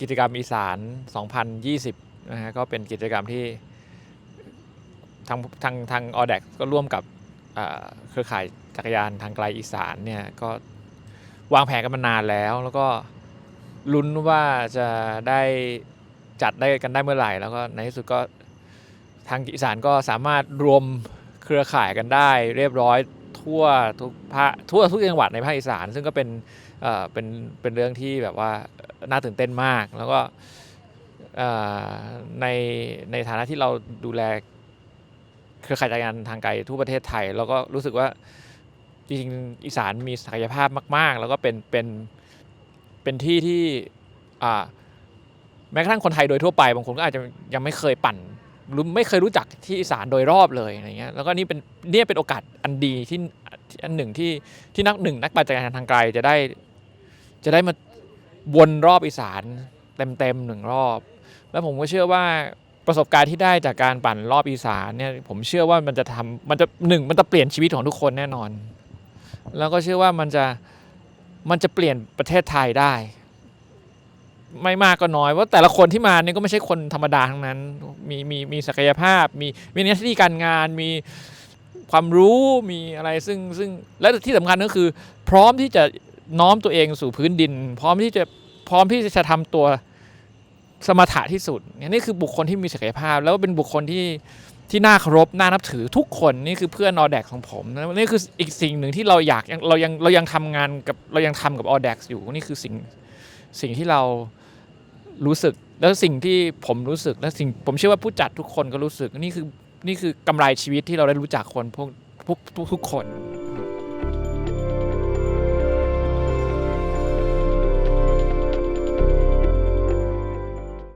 กิจกรรมอีสาน 2020 นะฮะก็เป็นกิจกรรมที่ทางทางทางออเดกก็ร่วมกับเครือข่ายจักรยานทางไกลอีสานเนี่ยก็วางแผนกันมานานแล้ว แล้วก็ลุ้นว่าจะได้จัดได้กันได้เมื่อไหร่ แล้วก็ในที่สุดก็ทางอีสานก็สามารถรวมเครือข่ายกันได้เรียบร้อย ทั่วทุกภาคทั่วทุกจังหวัดในภาคอีสาน ซึ่งก็เป็นเอ่อเป็นเป็นเรื่องที่แบบว่าน่าตื่นเต้นมาก แล้วก็เอ่อในในฐานะที่เราดูแลเครือข่ายจักรยานทางไกลทั่วประเทศไทยแล้วก็รู้สึกว่าจริงๆอีสานมีศักยภาพมาก ๆ แล้วก็เป็นเป็นเป็นที่ที่อ่าแม้กระทั่งคนไทยโดยทั่วไปบางคนก็อาจจะยังไม่เคยปั่น ไม่เคยรู้จักที่อีสานโดยรอบเลยอะไรเงี้ยแล้วก็นี่เป็นเนี่ยเป็นโอกาสอันดีที่อันหนึ่งที่ที่นักหนึ่งนักปั่นจักรยานทางไกลจะได้จะได้มาวนรอบอีสานเต็มๆหนึ่งรอบ แล้วผมก็เชื่อว่าประสบการณ์ที่ได้จากการปั่นรอบอีสานเนี่ยผมเชื่อว่ามันจะทำมันจะหนึ่งมันจะเปลี่ยนชีวิตของทุกคนแน่นอน แล้วก็เชื่อว่ามันจะมันจะเปลี่ยนประเทศไทยได้ ไม่มากก็น้อยว่าแต่ละคนที่มาเนี่ยก็ไม่ใช่คนธรรมดาทั้งนั้น มีมีมีศักยภาพ มีมีหน้าที่การงานมีความรู้มีอะไรซึ่งซึ่งและที่สำคัญก็คือ พร้อมที่จะน้อมตัวเองสู่พื้นดิน พร้อมที่จะพร้อมที่จะทำตัวสมถะที่สุดนี่คือบุคคลที่มีศักยภาพ แล้วเป็นบุคคลที่ที่น่าเคารพน่านับถือทุกคนนี่คือเพื่อนออแดกของผมนะนี่คืออีกสิ่งหนึ่งที่เราอยากเรายังเรายังทำงานกับเรายังทำกับออแดกอยู่นี่คือสิ่งสิ่งที่เรา รู้สึก แล้วสิ่งที่ผมรู้สึก และสิ่งผมเชื่อว่าผู้จัดทุกคนก็รู้สึกนี่คือนี่คือกำไรชีวิตที่เราได้รู้จักคนพวกพวกทุกทุกคน